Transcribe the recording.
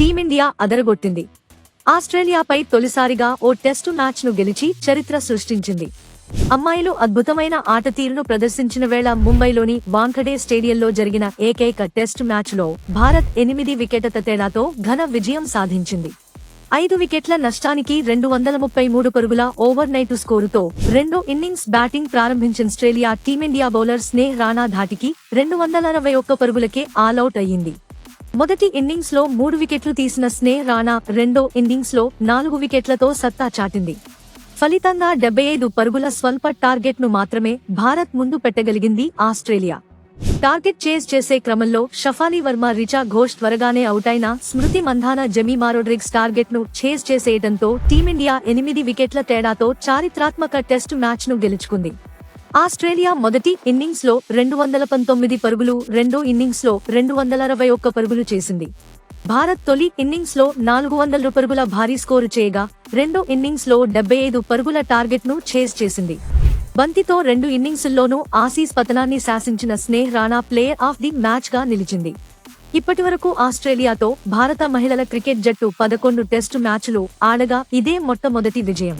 Team India అదరగొట్టింది. ఆస్ట్రేలియాపై తొలిసారిగా ఓ test మ్యాచ్ను గెలిచి చరిత్ర సృష్టించింది. అమ్మాయిలు అద్భుతమైన ఆట తీరును ప్రదర్శించిన వేళ ముంబైలోని వాంఖడే స్టేడియంలో జరిగిన ఏకైక టెస్టు మ్యాచ్లో భారత్ ఎనిమిది వికెట్ల తేడాతో ఘన విజయం సాధించింది. ఐదు వికెట్ల నష్టానికి రెండు వందల ముప్పై మూడు పరుగుల ఓవర్ నైట్ స్కోరుతో రెండో ఇన్నింగ్స్ బ్యాటింగ్ ప్రారంభించిన Australia team India bowler Sneh Rana ధాటికి రెండు వందల అరవై ఒక్క పరుగులకే ఆలౌట్ అయ్యింది. మొదటి ఇన్నింగ్స్లో మూడు వికెట్లు తీసిన స్నే రాణా రెండో ఇన్నింగ్స్లో నాలుగు వికెట్లతో సత్తా చాటింది. ఫలితంగా డెబ్బై ఐదు పరుగుల స్వల్ప టార్గెట్ను మాత్రమే భారత్ ముందు పెట్టగలిగింది ఆస్ట్రేలియా. టార్గెట్ చేజ్ చేసే క్రమంలో షఫాలి వర్మ రిచా ఘోష్ త్వరగానే అవుటైన స్మృతి మంధాన జమీ రోడ్రిగ్స్ టార్గెట్ను చేజ్ చేసేయడంతో టీమిండియా ఎనిమిది వికెట్ల తేడాతో చారిత్రాత్మక టెస్టు మ్యాచ్ను గెలుచుకుంది. ఆస్ట్రేలియా మొదటి ఇన్నింగ్స్లో రెండు వందల పంతొమ్మిది పరుగులు రెండో ఇన్నింగ్స్లో రెండు వందల అరవై ఒక్క పరుగులు చేసింది. భారత్ తొలి ఇన్నింగ్స్లో నాలుగు వందల పరుగుల భారీ స్కోరు చేయగా రెండో ఇన్నింగ్స్లో డెబ్బై ఐదు పరుగుల టార్గెట్ను చేజ్ చేసింది. బంతితో రెండు ఇన్నింగ్స్ల్లోనూ ఆసీస్ పతనాన్ని శాసించిన Sneh Rana player of the మ్యాచ్గా నిలిచింది ఇప్పటివరకు ఆస్ట్రేలియాతో భారత మహిళల క్రికెట్ జట్టు పదకొండు టెస్టు మ్యాచ్లు ఆడగా ఇదే మొట్టమొదటి విజయం.